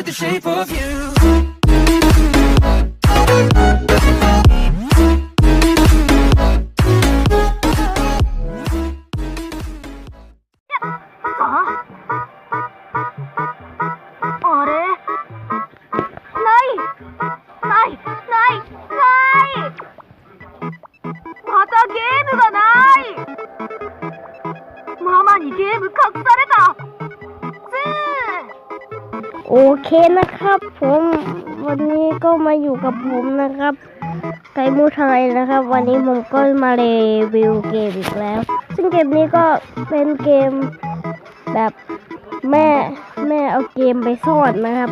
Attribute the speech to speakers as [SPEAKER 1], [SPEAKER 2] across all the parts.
[SPEAKER 1] with the shape of you.
[SPEAKER 2] ママにゲーム隠され
[SPEAKER 3] โอเคนะครับ ผมวันนี้ก็มาอยู่กับผมนะครับ ไก่มูไทยนะครับ วันนี้ผมก็มารีวิวเกมอีกแล้ว ซึ่งเกมนี้ก็เป็นเกมแบบแม่แม่เอาเกมไปซ่อนนะครับ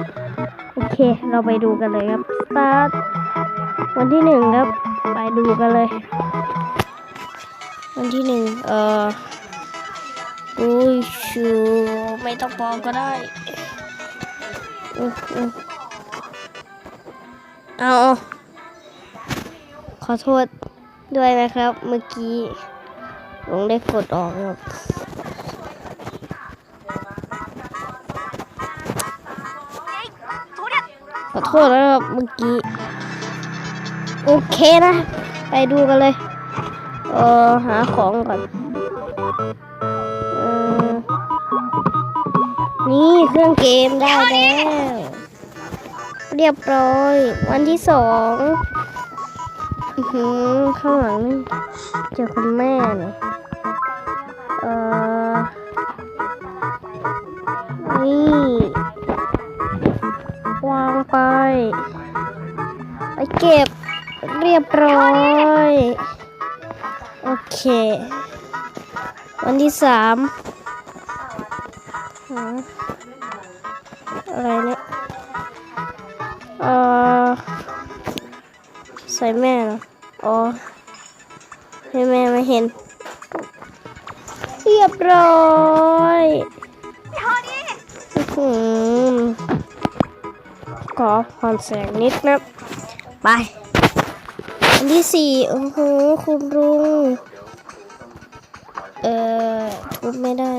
[SPEAKER 3] โอเค เราไปดูกันเลยครับสตาร์ทวันที่หนึ่งครับ ไปดูกันเลย วันที่หนึ่งเอ่ออุ้ยชูไม่ต้องบอกก็ได้ เอาขอโทษด้วยนะครับ เมื่อกี้ลงได้กดออกครับขอโทษนะครับเมื่อกี้ โอเคนะ ไปดูกันเลย เออหาของก่อน นี่เครื่องเกมได้แล้ว เรียบร้อย วันที่สองหือข้างหลังนี่เจอคุณแม่เนี่ยเออนี่วางไป ไปเก็บเรียบร้อย โอเค วันที่สาม หาอะไรเนี่ยเออใส่แม่เหรออ๋อให้แม่ไม่เห็น เรียบร้อยอื้อหือขอผ่อนแสงนิดนะ ไป อันที่สี่โอ้โห คุณลุง เอ่อพูดไม่ได้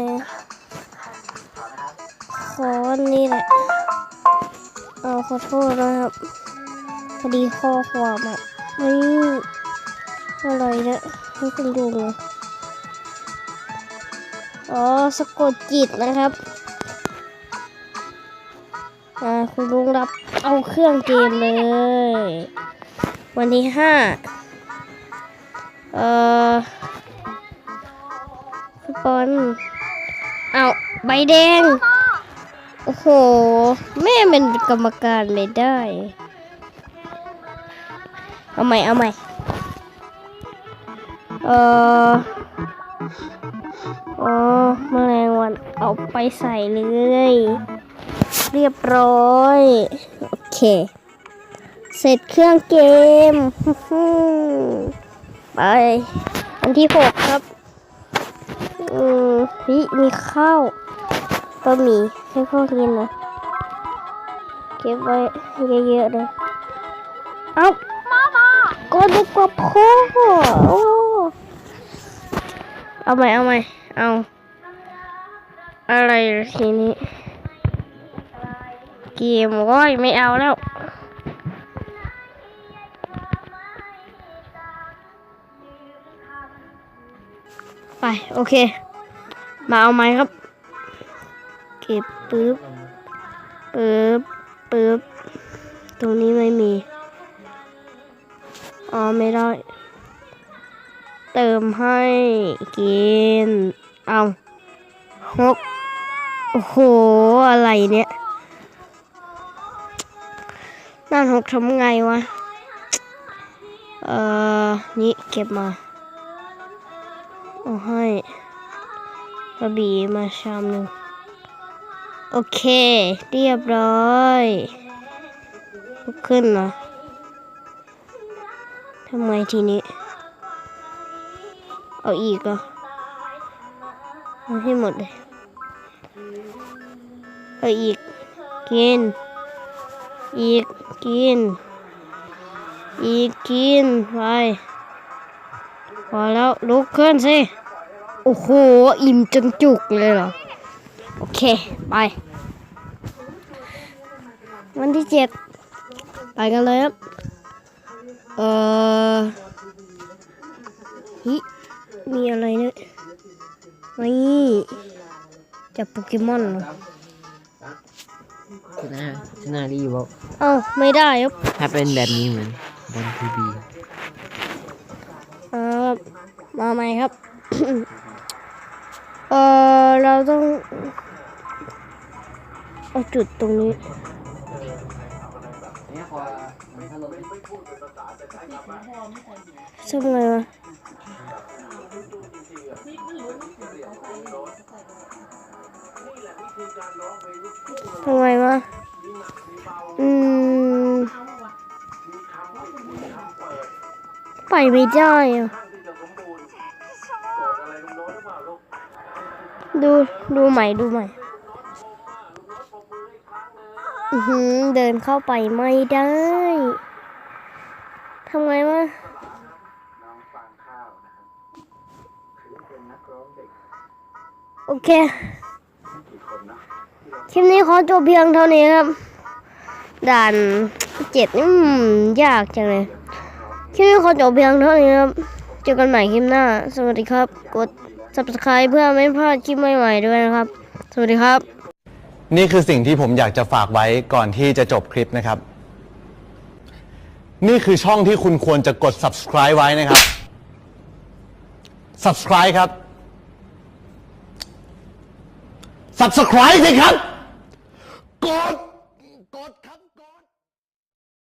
[SPEAKER 3] อะขออนนี่แหละ เอาขอโทษนะครับ พอดีข้อความอะไม่อะไรนี่ยให้คุณลุงอะอ๋อสะกดจิตนะครับอ่าคุณลุงรับเอาเครื่องเกมเลย วันที่ห้าเอ่อคุณปอนเอาใบแดง โอ้โห แม่เป็นกรรมการไม่ได้ เอาใหม่ เอาใหม่ เอออ๋อแมลงวันเอาไปใส่เลย เรียบร้อย โอเค เสร็จเครื่องเกม ไปอันที่หกครับ อืมนี่มีข้าว ก็มีให้พ่อกินนะเก็บไว้เยอะๆเลยเอ้าก็นึกว่าพ่อโอ้เอาใหม่เอาใหม่เอาอะไรทีนี้เกมโอ้ยไม่เอาแล้วไป โอเค มาเอาไม้ครับเก็ บปึ๊บปึ๊บปึ๊บตรงนี้ไม่มี อ๋อไม่ได้ เติมให้กิน เอาหกโอ้โห อะไรเนี่ยน่านหกทำไงวะ เอ่อ นี่เก็บมา เอาให้กระบี่มาชามหนึ่ง โอเค เรียบร้อยขึ้นเหรอทำไมทีนี้ เอาอีกอะเอาให้หมดเลย เอาอีก กิน อีก กิน อีก กิน ไปพอแล้วลุกขึ้นสิ โอ้โห อิ่มจนจุกเลยเหรอ เค ไป วันที่เจ็ดไปกันเลยครับ เอ่อฮิมีอะไรเนี่ยนี่จับโปเกมอนเหรอ
[SPEAKER 4] ชนะชนะดีบอก
[SPEAKER 3] เอ้าไม่ได้ครับ
[SPEAKER 4] ถ้าเป็นแบบนี้เหมือนบอลทีบี
[SPEAKER 3] อ่าครับมาใหม่ครับ เอ่อเราต้อง เอาจุดตรงนี้ทำไงวะทำไงวะ อืม ไปไม่ได้อะดู ดูใหม่ ดูใหม่ เดินเข้าไปไม่ได้ทำไงวะโอเค คลิปนี้ขอจบเพียงเท่านี้ครับ ด่านเจ็ดนี่ยากจังเลย คลิปนี้ขอจบเพียงเท่านี้ครับ เจอกันใหม่คลิปหน้า สวัสดีครับ กด subscribe เพื่อไม่พลาดคลิปใหม่ๆด้วยนะครับ สวัสดีครับ
[SPEAKER 5] นี่คือสิ่งที่ผมอยากจะฝากไว้ก่อนที่จะจบคลิปนะครับ นี่คือช่องที่คุณควรจะกด subscribe ไว้นะครับ subscribe ครับ subscribe สิครับ กด